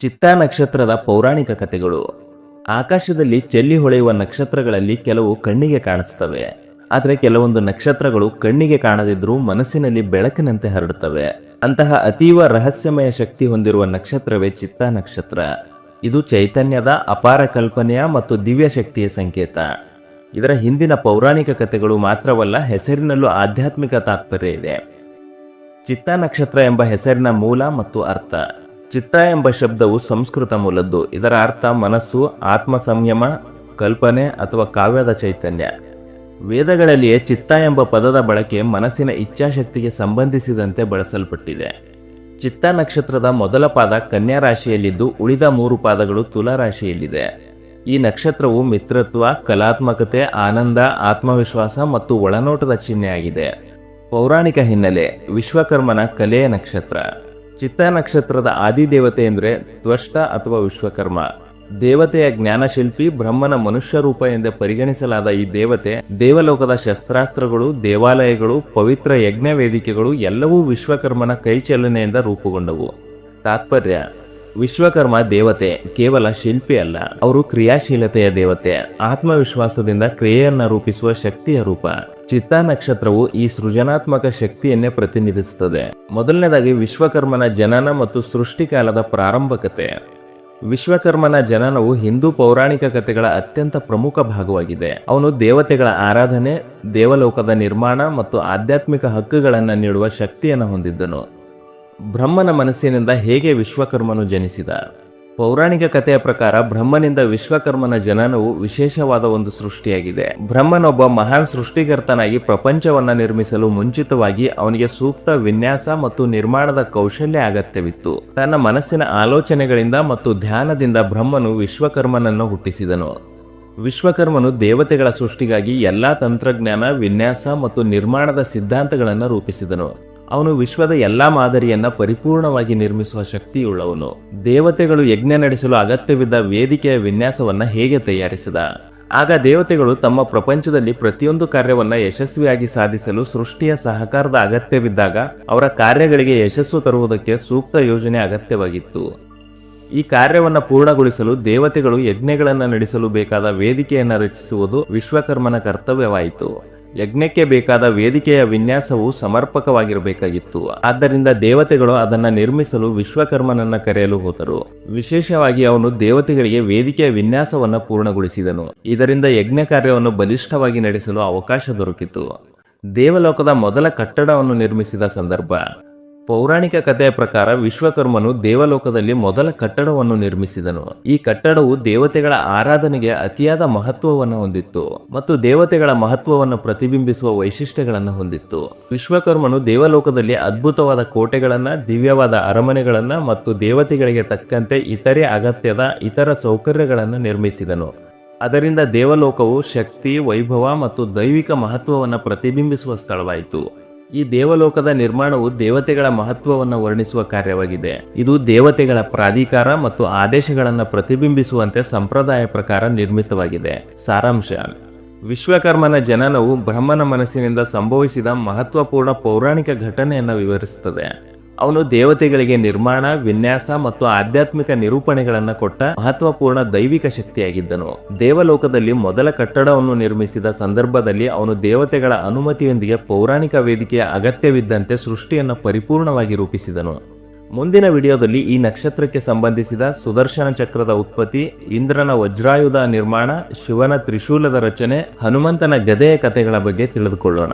ಚಿತ್ತಾ ನಕ್ಷತ್ರದ ಪೌರಾಣಿಕ ಕಥೆಗಳು. ಆಕಾಶದಲ್ಲಿ ಚೆಲ್ಲಿ ಹೊಳೆಯುವ ನಕ್ಷತ್ರಗಳಲ್ಲಿ ಕೆಲವು ಕಣ್ಣಿಗೆ ಕಾಣಿಸ್ತವೆ. ಆದರೆ ಕೆಲವೊಂದು ನಕ್ಷತ್ರಗಳು ಕಣ್ಣಿಗೆ ಕಾಣದಿದ್ರೂ ಮನಸ್ಸಿನಲ್ಲಿ ಬೆಳಕಿನಂತೆ ಹರಡುತ್ತವೆ. ಅಂತಹ ಅತೀವ ರಹಸ್ಯಮಯ ಶಕ್ತಿ ಹೊಂದಿರುವ ನಕ್ಷತ್ರವೇ ಚಿತ್ತಾ ನಕ್ಷತ್ರ ಇದು ಚೈತನ್ಯದ ಅಪಾರ ಕಲ್ಪನೆಯ ಮತ್ತು ದಿವ್ಯ ಶಕ್ತಿಯ ಸಂಕೇತ. ಇದರ ಹಿಂದಿನ ಪೌರಾಣಿಕ ಕಥೆಗಳು ಮಾತ್ರವಲ್ಲ ಹೆಸರಿನಲ್ಲೂ ಆಧ್ಯಾತ್ಮಿಕ ತಾತ್ಪರ್ಯ ಇದೆ. ಚಿತ್ತಾ ನಕ್ಷತ್ರ ಎಂಬ ಹೆಸರಿನ ಮೂಲ ಮತ್ತು ಅರ್ಥ. ಚಿತ್ತ ಎಂಬ ಶಬ್ದವು ಸಂಸ್ಕೃತ ಮೂಲದ್ದು. ಇದರ ಅರ್ಥ ಮನಸ್ಸು ಆತ್ಮ ಸಂಯಮ ಕಲ್ಪನೆ ಅಥವಾ ಕಾವ್ಯದ ಚೈತನ್ಯ. ವೇದಗಳಲ್ಲಿಯೇ ಚಿತ್ತ ಎಂಬ ಪದದ ಬಳಕೆ ಮನಸ್ಸಿನ ಇಚ್ಛಾಶಕ್ತಿಗೆ ಸಂಬಂಧಿಸಿದಂತೆ ಬಳಸಲ್ಪಟ್ಟಿದೆ. ಚಿತ್ತ ನಕ್ಷತ್ರದ ಮೊದಲ ಪಾದ ಕನ್ಯಾ ರಾಶಿಯಲ್ಲಿದ್ದು, ಉಳಿದ ಮೂರು ಪಾದಗಳು ತುಲಾ ರಾಶಿಯಲ್ಲಿದೆ. ಈ ನಕ್ಷತ್ರವು ಮಿತ್ರತ್ವ, ಕಲಾತ್ಮಕತೆ, ಆನಂದ, ಆತ್ಮವಿಶ್ವಾಸ ಮತ್ತು ಒಳನೋಟದ ಚಿಹ್ನೆಯಾಗಿದೆ. ಪೌರಾಣಿಕ ಹಿನ್ನೆಲೆ, ವಿಶ್ವಕರ್ಮನ ಕಲೆಯ ನಕ್ಷತ್ರ. ಚಿತ್ತ ನಕ್ಷತ್ರದ ಆದಿದೇವತೆ ಎಂದರೆ ತ್ವಷ್ಟ ಅಥವಾ ವಿಶ್ವಕರ್ಮ. ದೇವತೆಯ ಜ್ಞಾನಶಿಲ್ಪಿ ಬ್ರಹ್ಮನ ಮನುಷ್ಯ ರೂಪ ಎಂದೇ ಪರಿಗಣಿಸಲಾದ ಈ ದೇವತೆ, ದೇವಲೋಕದ ಶಸ್ತ್ರಾಸ್ತ್ರಗಳು, ದೇವಾಲಯಗಳು, ಪವಿತ್ರ ಯಜ್ಞ ವೇದಿಕೆಗಳು ಎಲ್ಲವೂ ವಿಶ್ವಕರ್ಮನ ಕೈಚಲನೆಯಿಂದ ರೂಪುಗೊಂಡವು. ತಾತ್ಪರ್ಯ ವಿಶ್ವಕರ್ಮ ದೇವತೆ ಕೇವಲ ಶಿಲ್ಪಿ ಅಲ್ಲ, ಅವರು ಕ್ರಿಯಾಶೀಲತೆಯ ದೇವತೆ. ಆತ್ಮವಿಶ್ವಾಸದಿಂದ ಕ್ರಿಯೆಯನ್ನ ರೂಪಿಸುವ ಶಕ್ತಿಯ ರೂಪ. ಚಿತ್ತಾ ನಕ್ಷತ್ರವು ಈ ಸೃಜನಾತ್ಮಕ ಶಕ್ತಿಯನ್ನೇ ಪ್ರತಿನಿಧಿಸುತ್ತದೆ. ಮೊದಲನೇದಾಗಿ ವಿಶ್ವಕರ್ಮನ ಜನನ ಮತ್ತು ಸೃಷ್ಟಿಕಾಲದ ಪ್ರಾರಂಭಕತೆ. ವಿಶ್ವಕರ್ಮನ ಜನನವು ಹಿಂದೂ ಪೌರಾಣಿಕ ಕಥೆಗಳ ಅತ್ಯಂತ ಪ್ರಮುಖ ಭಾಗವಾಗಿದೆ. ಅವನು ದೇವತೆಗಳ ಆರಾಧನೆ, ದೇವಲೋಕದ ನಿರ್ಮಾಣ ಮತ್ತು ಆಧ್ಯಾತ್ಮಿಕ ಹಕ್ಕುಗಳನ್ನು ನೀಡುವ ಶಕ್ತಿಯನ್ನು ಹೊಂದಿದ್ದನು. ಬ್ರಹ್ಮನ ಮನಸ್ಸಿನಿಂದ ಹೇಗೆ ವಿಶ್ವಕರ್ಮನು ಜನಿಸಿದ? ಪೌರಾಣಿಕ ಕಥೆಯ ಪ್ರಕಾರ ಬ್ರಹ್ಮನಿಂದ ವಿಶ್ವಕರ್ಮನ ಜನನವು ವಿಶೇಷವಾದ ಒಂದು ಸೃಷ್ಟಿಯಾಗಿದೆ. ಬ್ರಹ್ಮನೊಬ್ಬ ಮಹಾನ್ ಸೃಷ್ಟಿಕರ್ತನಾಗಿ ಪ್ರಪಂಚವನ್ನ ನಿರ್ಮಿಸಲು ಮುಂಚಿತವಾಗಿ ಅವನಿಗೆ ಸೂಕ್ತ ವಿನ್ಯಾಸ ಮತ್ತು ನಿರ್ಮಾಣದ ಕೌಶಲ್ಯ ಅಗತ್ಯವಿತ್ತು. ತನ್ನ ಮನಸ್ಸಿನ ಆಲೋಚನೆಗಳಿಂದ ಮತ್ತು ಧ್ಯಾನದಿಂದ ಬ್ರಹ್ಮನು ವಿಶ್ವಕರ್ಮನನ್ನು ಹುಟ್ಟಿಸಿದನು. ವಿಶ್ವಕರ್ಮನು ದೇವತೆಗಳ ಸೃಷ್ಟಿಗಾಗಿ ಎಲ್ಲಾ ತಂತ್ರಜ್ಞಾನ, ವಿನ್ಯಾಸ ಮತ್ತು ನಿರ್ಮಾಣದ ಸಿದ್ಧಾಂತಗಳನ್ನು ರೂಪಿಸಿದನು. ಅವನು ವಿಶ್ವದ ಎಲ್ಲಾ ಮಾದರಿಯನ್ನ ಪರಿಪೂರ್ಣವಾಗಿ ನಿರ್ಮಿಸುವ ಶಕ್ತಿಯುಳ್ಳವನು. ದೇವತೆಗಳು ಯಜ್ಞ ನಡೆಸಲು ಅಗತ್ಯವಿದ್ದ ವೇದಿಕೆಯ ವಿನ್ಯಾಸವನ್ನ ಹೇಗೆ ತಯಾರಿಸಿದ? ಆಗ ದೇವತೆಗಳು ತಮ್ಮ ಪ್ರಪಂಚದಲ್ಲಿ ಪ್ರತಿಯೊಂದು ಕಾರ್ಯವನ್ನ ಯಶಸ್ವಿಯಾಗಿ ಸಾಧಿಸಲು ಸೃಷ್ಟಿಯ ಸಹಕಾರದ ಅಗತ್ಯವಿದ್ದಾಗ ಅವರ ಕಾರ್ಯಗಳಿಗೆ ಯಶಸ್ಸು ತರುವುದಕ್ಕೆ ಸೂಕ್ತ ಯೋಜನೆ ಅಗತ್ಯವಾಗಿತ್ತು. ಈ ಕಾರ್ಯವನ್ನು ಪೂರ್ಣಗೊಳಿಸಲು ದೇವತೆಗಳು ಯಜ್ಞಗಳನ್ನು ನಡೆಸಲು ಬೇಕಾದ ವೇದಿಕೆಯನ್ನು ರಚಿಸುವುದು ವಿಶ್ವಕರ್ಮನ ಕರ್ತವ್ಯವಾಯಿತು. ಯಜ್ಞಕ್ಕೆ ಬೇಕಾದ ವೇದಿಕೆಯ ವಿನ್ಯಾಸವು ಸಮರ್ಪಕವಾಗಿರಬೇಕಾಗಿತ್ತು. ಆದ್ದರಿಂದ ದೇವತೆಗಳು ಅದನ್ನ ನಿರ್ಮಿಸಲು ವಿಶ್ವಕರ್ಮನನ್ನ ಕರೆಯಲು ಹೋದರು. ವಿಶೇಷವಾಗಿ ಅವನು ದೇವತೆಗಳಿಗೆ ವೇದಿಕೆಯ ವಿನ್ಯಾಸವನ್ನ ಪೂರ್ಣಗೊಳಿಸಿದನು. ಇದರಿಂದ ಯಜ್ಞ ಕಾರ್ಯವನ್ನು ಬಲಿಷ್ಠವಾಗಿ ನಡೆಸಲು ಅವಕಾಶ ದೊರಕಿತು. ದೇವಲೋಕದ ಮೊದಲ ಕಟ್ಟಡವನ್ನು ನಿರ್ಮಿಸಿದ ಸಂದರ್ಭ. ಪೌರಾಣಿಕ ಕಥೆಯ ಪ್ರಕಾರ ವಿಶ್ವಕರ್ಮನು ದೇವಲೋಕದಲ್ಲಿ ಮೊದಲ ಕಟ್ಟಡವನ್ನು ನಿರ್ಮಿಸಿದನು. ಈ ಕಟ್ಟಡವು ದೇವತೆಗಳ ಆರಾಧನೆಗೆ ಅತಿಯಾದ ಮಹತ್ವವನ್ನು ಹೊಂದಿತ್ತು ಮತ್ತು ದೇವತೆಗಳ ಮಹತ್ವವನ್ನು ಪ್ರತಿಬಿಂಬಿಸುವ ವೈಶಿಷ್ಟ್ಯಗಳನ್ನು ಹೊಂದಿತ್ತು. ವಿಶ್ವಕರ್ಮನು ದೇವಲೋಕದಲ್ಲಿ ಅದ್ಭುತವಾದ ಕೋಟೆಗಳನ್ನ, ದಿವ್ಯವಾದ ಅರಮನೆಗಳನ್ನ ಮತ್ತು ದೇವತೆಗಳಿಗೆ ತಕ್ಕಂತೆ ಇತರೆ ಅಗತ್ಯದ ಇತರ ಸೌಕರ್ಯಗಳನ್ನು ನಿರ್ಮಿಸಿದನು. ಅದರಿಂದ ದೇವಲೋಕವು ಶಕ್ತಿ, ವೈಭವ ಮತ್ತು ದೈವಿಕ ಮಹತ್ವವನ್ನು ಪ್ರತಿಬಿಂಬಿಸುವ ಸ್ಥಳವಾಯಿತು. ಈ ದೇವಲೋಕದ ನಿರ್ಮಾಣವು ದೇವತೆಗಳ ಮಹತ್ವವನ್ನು ವರ್ಣಿಸುವ ಕಾರ್ಯವಾಗಿದೆ. ಇದು ದೇವತೆಗಳ ಪ್ರಾಧಿಕಾರ ಮತ್ತು ಆದೇಶಗಳನ್ನು ಪ್ರತಿಬಿಂಬಿಸುವಂತೆ ಸಂಪ್ರದಾಯ ಪ್ರಕಾರ ನಿರ್ಮಿತವಾಗಿದೆ. ಸಾರಾಂಶ. ವಿಶ್ವಕರ್ಮನ ಜನನವು ಬ್ರಹ್ಮನ ಮನಸ್ಸಿನಿಂದ ಸಂಭವಿಸಿದ ಮಹತ್ವಪೂರ್ಣ ಪೌರಾಣಿಕ ಘಟನೆಯನ್ನು ವಿವರಿಸುತ್ತದೆ. ಅವನು ದೇವತೆಗಳಿಗೆ ನಿರ್ಮಾಣ, ವಿನ್ಯಾಸ ಮತ್ತು ಆಧ್ಯಾತ್ಮಿಕ ನಿರೂಪಣೆಗಳನ್ನು ಕೊಟ್ಟ ಮಹತ್ವಪೂರ್ಣ ದೈವಿಕ ಶಕ್ತಿಯಾಗಿದ್ದನು. ದೇವಲೋಕದಲ್ಲಿ ಮೊದಲ ಕಟ್ಟಡವನ್ನು ನಿರ್ಮಿಸಿದ ಸಂದರ್ಭದಲ್ಲಿ ಅವನು ದೇವತೆಗಳ ಅನುಮತಿಯೊಂದಿಗೆ ಪೌರಾಣಿಕ ವೇದಿಕೆಯ ಅಗತ್ಯವಿದ್ದಂತೆ ಸೃಷ್ಟಿಯನ್ನು ಪರಿಪೂರ್ಣವಾಗಿ ರೂಪಿಸಿದನು. ಮುಂದಿನ ವಿಡಿಯೋದಲ್ಲಿ ಈ ನಕ್ಷತ್ರಕ್ಕೆ ಸಂಬಂಧಿಸಿದ ಸುದರ್ಶನ ಚಕ್ರದ ಉತ್ಪತ್ತಿ, ಇಂದ್ರನ ವಜ್ರಾಯುಧ ನಿರ್ಮಾಣ, ಶಿವನ ತ್ರಿಶೂಲದ ರಚನೆ, ಹನುಮಂತನ ಗದೆಯ ಕಥೆಗಳ ಬಗ್ಗೆ ತಿಳಿದುಕೊಳ್ಳೋಣ.